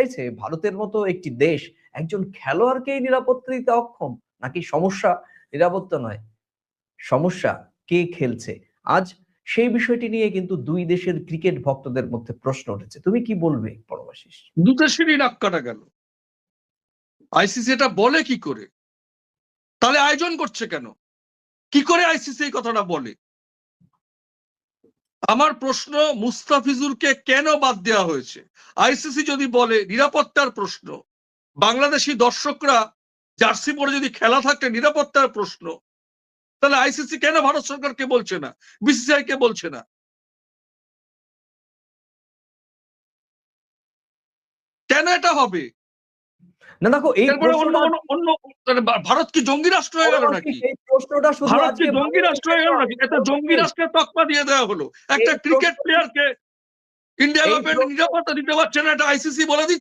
চাইছে ভারতের মতো একটি দেশ, একজন খেলোয়াড়কেই নিরাপত্তা দিতে অক্ষম, নাকি সমস্যা? নিরাপত্তা নয়, সমস্যা কে খেলছে? আজ সেই বিষয়টি নিয়ে কিন্তু দুই দেশের ক্রিকেট ভক্তদের মধ্যে প্রশ্ন উঠেছে। তুমি কি বলবে পরমাশিস দু দেশেরই নাক কাটা গেল। আইসিসি এটা বলে কি করে? তাহলে আয়োজন করছে কেন? কি করে আইসিসি এই কথাটা বলে? আমার প্রশ্ন মুস্তাফিজুরকে কেন বাদ দেওয়া হয়েছে? আইসিসি যদি বলে, নিরাপত্তার প্রশ্ন। বাংলাদেশি দর্শকরা জার্সি পরে যদি খেলা থাকে, নিরাপত্তার প্রশ্ন। তাহলে আইসিসি কেন ভারত সরকারকে বলছে না? বিসিসিআই কে বলছে না? কেন এটা হবে? না দেখো এই এরপরে অন্য অন্য অন্য মানে ভারত কি জঙ্গি রাষ্ট্র হয়ে গেল নাকি? প্রশ্নটা শুধু ভারত কি জঙ্গি রাষ্ট্র হয়ে গেল নাকি? একটা জঙ্গি রাষ্ট্রের তকমা দিয়ে দেওয়া হলো। একটা ক্রিকেট প্লেয়ারকে ইন্ডিয়া ওপেন নিরাপত্তা দিতে পারছে না এটা আইসিসি বলে দিচ্ছে।